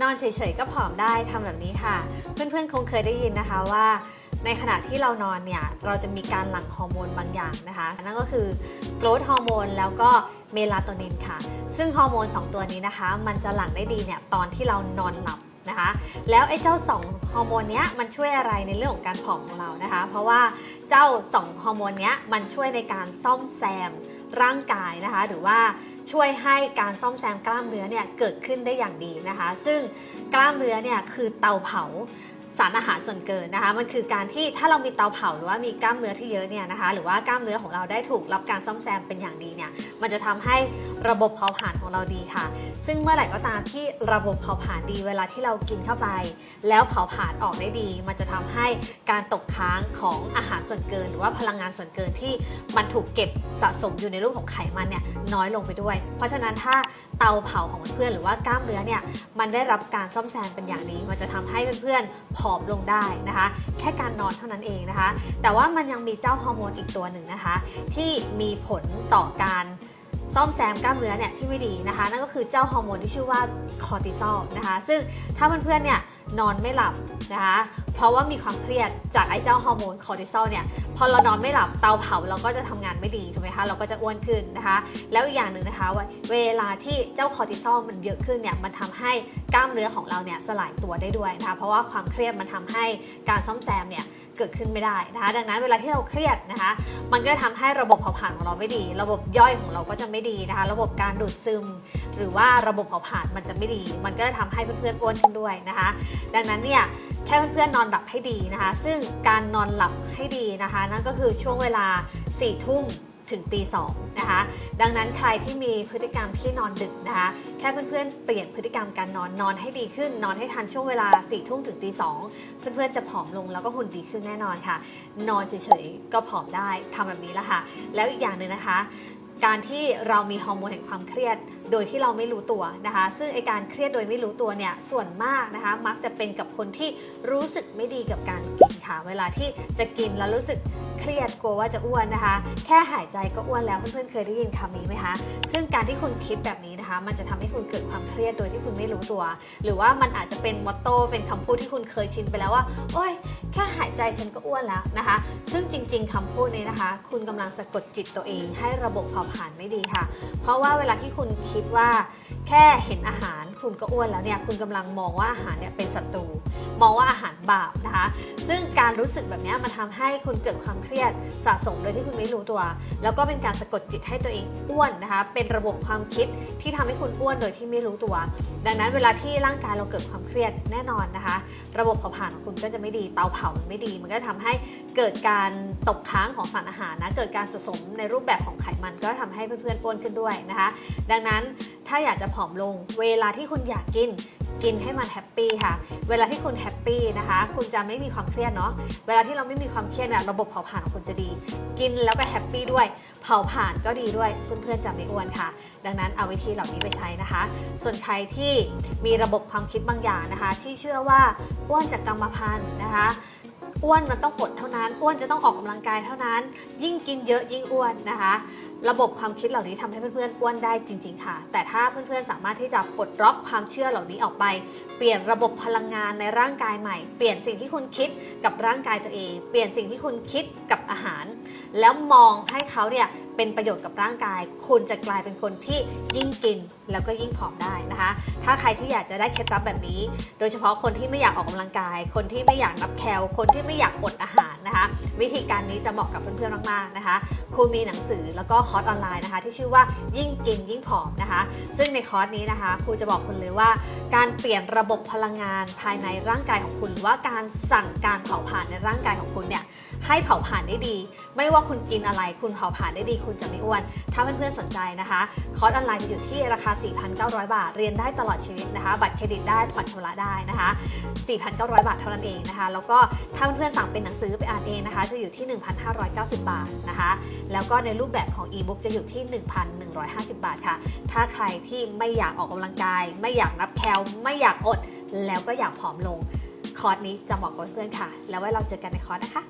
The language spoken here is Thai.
นอนเฉยๆก็ผอมได้ทำแบบนี้ค่ะ เพื่อนๆคงเคยได้ยินนะคะว่า ในขณะที่เรานอนเนี่ยเราจะมีการหลั่งฮอร์โมนบางอย่างนะคะนั่นก็คือโกรทฮอร์โมนแล้วก็เมลาโทนินค่ะ ซึ่งฮอร์โมน 2 ตัวนี้นะคะ มันจะหลั่งได้ดีเนี่ยตอนที่เรานอนหลับนะคะแล้วไอ้เจ้า 2 ฮอร์โมนเนี้ยมันช่วยอะไรในเรื่องของการผอมของเรานะคะ เพราะว่าเจ้า 2 ฮอร์โมนเนี้ยมันช่วยในการซ่อมแซม ร่างกายนะคะ หรือว่าช่วยให้การซ่อมแซมกล้ามเนื้อเนี่ยเกิดขึ้นได้อย่างดีนะคะ ซึ่งกล้ามเนื้อเนี่ยคือเตาเผา สารอาหารส่วนเกินนะคะ มันคือการที่ถ้าเรามีเตาเผาหรือว่ามีกล้ามเนื้อที่เยอะเนี่ยนะคะ หรือว่ากล้ามเนื้อของเราได้ถูกรับการซ่อมแซมเป็นอย่างดีเนี่ย มันจะทำให้ระบบเผาผลาญของเราดีค่ะ ซึ่งเมื่อไหร่ก็ตามที่ระบบเผาผลาญดีเวลาที่เรากินเข้าไป แล้วเผาผลาญออกได้ดี มันจะทำให้การตกค้างของอาหารส่วนเกิน หรือว่าพลังงานส่วนเกินที่มันถูกเก็บสะสมอยู่ในรูปของไขมันเนี่ยน้อยลงไปด้วย เพราะฉะนั้นถ้าเตาเผาของเพื่อนหรือว่ากล้ามเนื้อเนี่ยมันได้รับการซ่อมแซมเป็นอย่างดี มันจะทำให้เพื่อนๆอมลงได้นะคะ แค่การนอนเท่านั้นเองนะคะ แต่ว่ามันยังมีเจ้าฮอร์โมนอีกตัวหนึ่งนะคะ ที่มีผลต่อการซ่อมแซมกล้ามเนื้อเนี่ยที่ไม่ดีนะคะ นั่นก็คือเจ้าฮอร์โมนที่ชื่อว่าคอร์ติซอลนะคะ ซึ่งถ้าเพื่อนๆเนี่ย นอนไม่หลับนะคะเพราะว่ามีความเครียดจากไอ้เจ้าฮอร์โมนคอร์ติซอลเนี่ยพอเรานอนไม่หลับเตาเผาเราก็จะทำงานไม่ดีถูกไหมคะเราก็จะอ้วนขึ้นนะคะ แล้วอีกอย่างหนึ่งนะคะว่าเวลาที่เจ้าคอร์ติซอลมันเยอะขึ้นเนี่ยมันทำให้กล้ามเนื้อของเราเนี่ยสลายตัวได้ด้วยนะคะเพราะว่าความเครียดมันทำให้การซ่อมแซมเนี่ยเกิดขึ้นไม่ได้นะคะ ดังนั้นเวลาที่เราเครียดนะคะ มันก็ทำให้ระบบเผาผลาญของเราไม่ดี ระบบย่อยของเราก็จะไม่ดีนะคะ ระบบการดูดซึม หรือว่าระบบเผาผลาญมันจะไม่ดี มันก็จะทำให้เพื่อนๆอ้วนขึ้นด้วยนะคะดังนั้นเนี่ยแค่เพื่อนๆนอนหลับให้ดีนะคะ ซึ่งการนอนหลับให้ดีนะคะ นั่นก็คือช่วงเวลา4ี่ทุ่มถึงตีสองนะคะ ดังนั้นใครที่มีพฤติกรรมที่นอนดึกนะคะ แค่เพื่อนๆ เปลี่ยนพฤติกรรมการนอนนอนให้ดีขึ้น นอนให้ทันช่วงเวลา4ี่ทุ่มถึงตีสองเพื่อนๆ จะผอมลงแล้วก็หุ่นดีขึ้นแน่นอนค่ะ นอนเฉยๆ ก็ผอมได้ทำแบบนี้ละค่ะ แล้วอีกอย่างหนึ่งนะคะ การที่เรามีฮอร์โมนแห่งความเครียด โดยที่เราไม่รู้ตัวนะคะ ซึ่งไอการเครียดโดยไม่รู้ตัวเนี่ยส่วนมากนะคะ มักจะเป็นกับคนที่รู้สึกไม่ดีกับการกินค่ะ เวลาที่จะกินแล้วรู้สึกเครียดกลัวว่าจะอ้วนนะคะ แค่หายใจก็อ้วนแล้วเพื่อนๆเคยได้ยินคำนี้ไหมคะ ซึ่งการที่คุณคิดแบบนี้ มันจะทำให้คุณเกิดความเครียดโดยที่คุณไม่รู้ตัว หรือว่ามันอาจจะเป็นมอตโต้เป็นคำพูดที่คุณเคยชินไปแล้วว่า โอ๊ยแค่หายใจฉันก็อ้วนแล้วนะคะ ซึ่งจริง ๆคำพูดนี้นะคะ คุณกำลังสะกดจิตตัวเอง ให้ระบบเผาผลาญไม่ดีค่ะ เพราะว่าเวลาที่คุณคิดว่าแค่เห็นอาหารคุณก็อ้วนแล้วเนี่ยคุณกำลังมองว่าอาหารเนี่ยเป็นศัตรู มองว่าอาหารบาปนะคะ ซึ่งการรู้สึกแบบนี้มันทำให้คุณเกิดความเครียดสะสมโดยที่คุณไม่รู้ตัว แล้วก็เป็นการสะกดจิตให้ตัวเองอ้วนนะคะ เป็นระบบความคิดที่ทำให้คุณอ้วนโดยที่ไม่รู้ตัว ดังนั้นเวลาที่ร่างกายเราเกิดความเครียดแน่นอนนะคะ ระบบเผาผลาญของคุณก็จะไม่ดีเตาเผามันไม่ดี มันก็ทำให้เกิดการตกค้างของสารอาหารนะเกิดการสะสมในรูปแบบของไขมันก็ทำให้เพื่อนๆอ้วนขึ้นด้วยนะคะ ดังนั้น ถ้าอยากจะผอมลง เวลาที่คุณอยากกิน กินให้มันแฮปปี้ค่ะ เวลาที่คุณแฮปปี้นะคะ คุณจะไม่มีความเครียดเนาะ เวลาที่เราไม่มีความเครียดเนี่ยระบบเผาผลาญของคุณจะดี กินแล้วก็แฮปปี้ด้วย เผาผลาญก็ดีด้วย เพื่อนๆจะไม่อ้วนค่ะ ดังนั้นเอาวิธีเหล่านี้ไปใช้นะคะ ส่วนใครที่มีระบบความคิดบางอย่างนะคะ ที่เชื่อว่าอ้วนจากกรรมพันธุ์นะคะอ้วนมันต้องอดเท่านั้น อ้วนจะต้องออกกำลังกายเท่านั้น ยิ่งกินเยอะยิ่งอ้วนนะคะ ระบบความคิดเหล่านี้ทำให้เพื่อนๆอ้วนได้จริง ๆ ค่ะ แต่ถ้าเพื่อนๆสามารถที่จะปลดล็อกความเชื่อเหล่านี้ออกไป เปลี่ยนระบบพลังงานในร่างกายใหม่ เปลี่ยนสิ่งที่คุณคิดกับร่างกายตัวเอง เปลี่ยนสิ่งที่คุณคิดกับอาหาร แล้วมองให้เขาเนี่ยเป็นประโยชน์กับร่างกาย คุณจะกลายเป็นคนที่ยิ่งกินแล้วก็ยิ่งผอมได้นะคะ ถ้าใครที่อยากจะได้เคล็ดลับแบบนี้ โดยเฉพาะคนที่ไม่อยากออกกำลังกาย คนที่ไม่อยากนับแคล คนที่ไม่อยากอดอาหารนะคะ วิธีการนี้จะเหมาะกับเพื่อนๆมากๆนะคะครูมีหนังสือแล้วก็อร์สออนไลน์นะคะ ที่ชื่อว่ายิ่งกินยิ่งผอมนะคะ ซึ่งในคอร์สนี้นะคะครูจะบอกคุณเลยว่า การเปลี่ยนระบบพลังงานภายในร่างกายของคุณ หรือว่าการสั่งการเผาผลาญในร่างกายของคุณเนี่ยให้เผาผลาญได้ดี ไม่ว่าคุณกินอะไร คุณเผาผลาญได้ดี คุณจะไม่อ้วน ถ้าเพื่อนๆสนใจนะคะ คอร์สออนไลน์จะอยู่ที่ราคา 4,900 บาท เรียนได้ตลอดชีวิตนะคะ บัตรเครดิตได้ ผ่อนชำระได้นะคะ 4,900 บาทเท่านั้นเองนะคะ แล้วก็ถ้าเพื่อนๆสั่งเป็นหนังสือไปอ่านเองนะคะ จะอยู่ที่ 1,590 บาทนะคะ แล้วก็ในรูปแบบของอีบุ๊กจะอยู่ที่ 1,150 บาทค่ะ ถ้าใครที่ไม่อยากออกกำลังกาย ไม่อยากนับแคลไม่อยากอด แล้วก็อยากผอมลง คอร์สนี้จะเหมาะกับเพื่อนค่ะ แล้วไว้เราเจอกันในคอร์สนะคะ